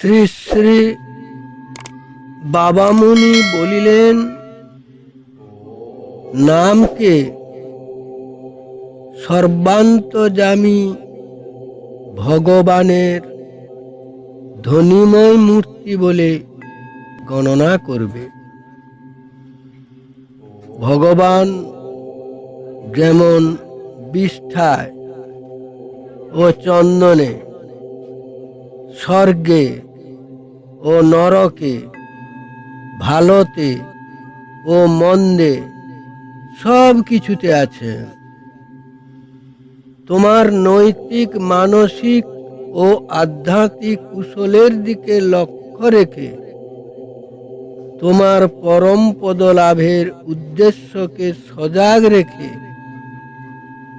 শ্রী শ্রী বাবামুনি বলিলেন, নামকে সর্বান্তজামী ভগবানের ধনিময় মূর্তি বলে গণনা করবে। ভগবান যেমন বিষ্ঠায় ও চন্দনে স্বর্গে ও নরকে, ভালোতে ও মন্দে সব কিছুতে আছে। তোমার নৈতিক, মানসিক ও আধ্যাত্মিক কুশলের দিকে লক্ষ্য রেখে তোমার পরম পদ লাভের উদ্দেশ্যকে সজাগ রেখে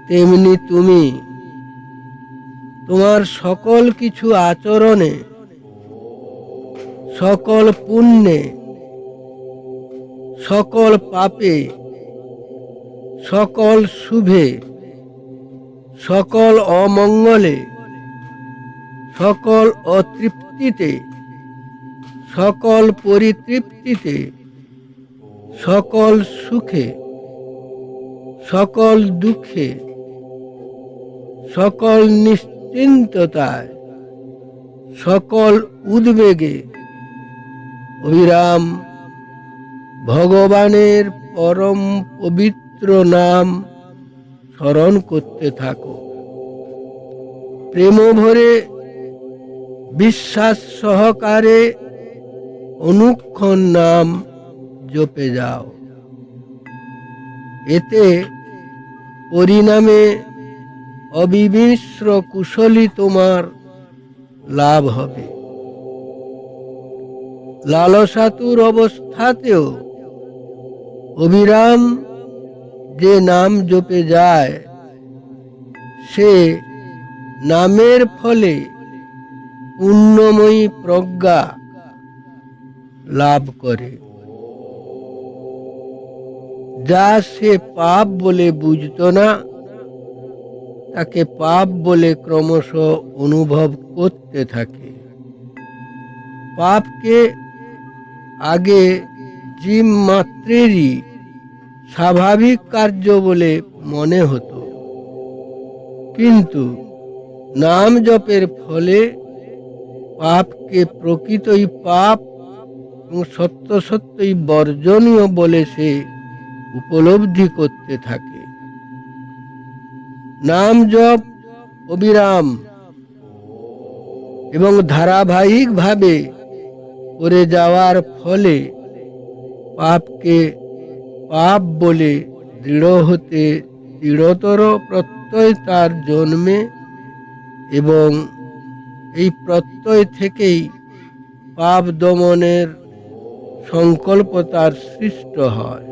তেমনি তুমি তোমার সকল কিছু আচরণে সকল পুণ্যে, সকল পাপে, সকল শুভে, সকল অমঙ্গলে, সকল অতৃপ্তিতে, সকল পরিতৃপ্তিতে, সকল সুখে, সকল দুঃখে, সকল নিশ্চিন্ততায়, সকল উদ্বেগে অবিরাম ভগবানের পরম পবিত্র নাম স্মরণ করতে থাকো। প্রেম ভরে বিশ্বাস সহকারে অনুক্ষণ নাম জপে যাও। এতে পরিণামে অবিমিশ্র কুশলী তোমার লাভ হবে। লালসাতুর অবস্থাতেও অবিরাম যে নাম জপে যায়, সে নামের ফলে পুণ্যময়ী প্রজ্ঞা লাভ করে। যা সে পাপ বলে বুঝতো না, তাকে পাপ বলে ক্রমশ অনুভব করতে থাকে। পাপকে আগে জীব মাত্রেরই স্বাভাবিক কার্য বলে মনে হতো। কিন্তু নাম জপের ফলে পাপকে প্রকৃতই পাপ এবং সত্য সত্যই বর্জনীয় বলে সে উপলব্ধি করতে থাকে। নাম জপ, অবিরাম এবং ধারাবাহিকভাবে করে যাওয়ার ফলে পাপকে পাপ বলে দৃঢ় হতে দৃঢ়তর প্রত্যয় তার জন্মে এবং এই প্রত্যয় থেকেই পাপ দমনের সংকল্প তার সৃষ্ট হয়।